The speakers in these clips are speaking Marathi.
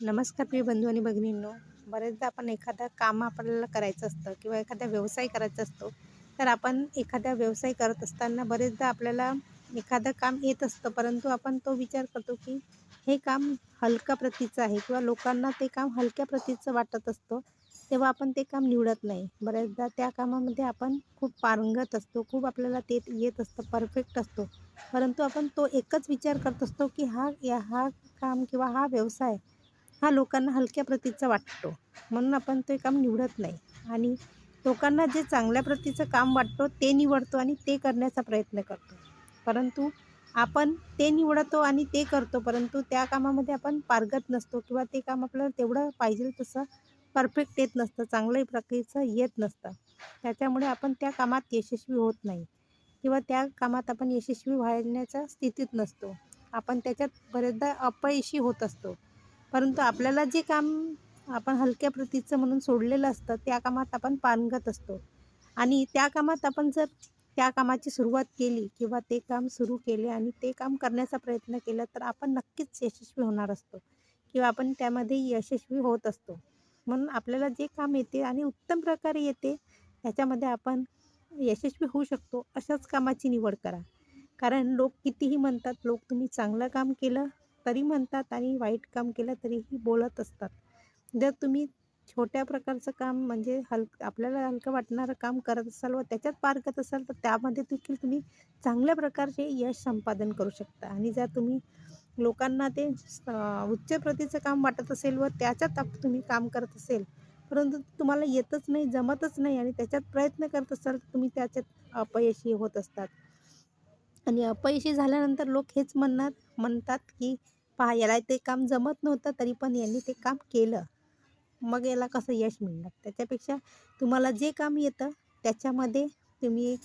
नमस्कार प्रिय बंधू आणि भगिनींनो. बरेचदा आपण एखादं काम आपल्याला करायचं असतं किंवा एखादा व्यवसाय करायचा असतो तर आपण एखादा व्यवसाय करत असताना बरेचदा आपल्याला एखादं काम येत असतं परंतु आपण तो विचार करतो की हे काम हलका प्रतीचं आहे किंवा लोकांना ते काम हलक्या प्रतीचं वाटत असतं तेव्हा आपण ते काम निवडत नाही. बऱ्याचदा त्या कामामध्ये आपण खूप पारंगत असतो खूप आपल्याला ते येत असतं परफेक्ट असतो. परंतु आपण तो एकच विचार करत असतो की हा या हा काम किंवा हा व्यवसाय हा लोकांना हलक्या प्रतीचा वाटतो. म्हणून आपण ते काम निवडत नाही. आणि लोकांना जे चांगल्या प्रतीचं काम वाटतो ते निवडतो आणि ते करण्याचा प्रयत्न करतो. परंतु आपण ते निवडतो आणि ते करतो परंतु त्या कामामध्ये आपण पारगत नसतो किंवा ते काम आपल्याला तेवढं पाहिजे तसं परफेक्ट येत नसतं चांगल्याही प्रकारचं येत नसतं. त्याच्यामुळे आपण त्या कामात यशस्वी होत नाही. किंवा त्या कामात आपण यशस्वी व्हायण्याच्या स्थितीत नसतो. आपण त्याच्यात बरेचदा अपयशी होत असतो. परंतु आपल्याला जे काम आपण हलक्या प्रतीचं म्हणून सोडलेलं असतं त्या कामात आपण पारंगत असतो. आणि त्या कामात आपण जर त्या कामाची सुरुवात केली किंवा ते काम सुरू केले आणि ते काम करण्याचा प्रयत्न केला तर आपण नक्कीच यशस्वी होणार असतो किंवा आपण त्यामध्ये यशस्वी होत असतो. म्हणून आपल्याला जे काम येते आणि उत्तम प्रकारे येते त्याच्यामध्ये आपण यशस्वी होऊ शकतो. अशाच कामाची निवड करा. कारण लोक कितीही म्हणतात लोक तुम्ही चांगलं काम केलं तरी म्हणतात आणि वाईट काम केलं तरीही बोलत असतात. जर तुम्ही छोट्या प्रकारचं काम म्हणजे हल आपल्याला हलकं वाटणारं काम करत असाल व त्याच्यात पारगत असाल तर त्यामध्ये देखील तुम्ही चांगल्या प्रकारचे यश संपादन करू शकता. आणि जर तुम्ही लोकांना ते उच्च प्रतीचं काम वाटत असेल व त्याच्यात आप तुम्ही काम करत असेल परंतु तुम्हाला येतच नाही जमतच नाही आणि त्याच्यात प्रयत्न करत असाल तर तुम्ही त्याच्यात अपयशी होत असतात. आणि अपयशी झाल्यानंतर लोक हेच म्हणणार म्हणतात की पहा याला ते काम जमत नव्हतं तरी पण यांनी ते काम केलं. मग याला कसं यश मिळणार? त्याच्यापेक्षा तुम्हाला जे काम येतं त्याच्यामध्ये तुम्ही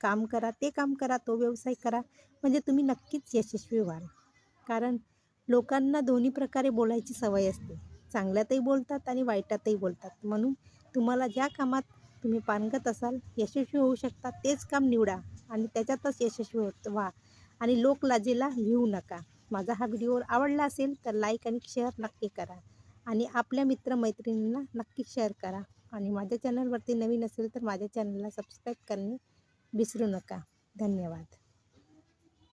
काम करा ते काम करा तो व्यवसाय करा. म्हणजे तुम्ही नक्कीच यशस्वी व्हाल. कारण लोकांना दोन्ही प्रकारे बोलायची सवय असते. चांगल्यातही बोलतात आणि वाईटातही बोलतात. म्हणून तुम्हाला ज्या कामात तुम्ही पानगत असाल यशस्वी होऊ शकता तेच काम निवडा आणि त्याच्यातच यशस्वी होत व्हा. आणि लोकलाजेला लिहू नका. माझा हा व्हिडिओ आवडला असेल तर लाईक आणि शेअर नक्की करा. आणि आपल्या मित्रमैत्रिणींना नक्की शेअर करा. आणि माझ्या चॅनलवरती नवीन असेल तर माझ्या चॅनलला सबस्क्राईब करणे विसरू नका. धन्यवाद.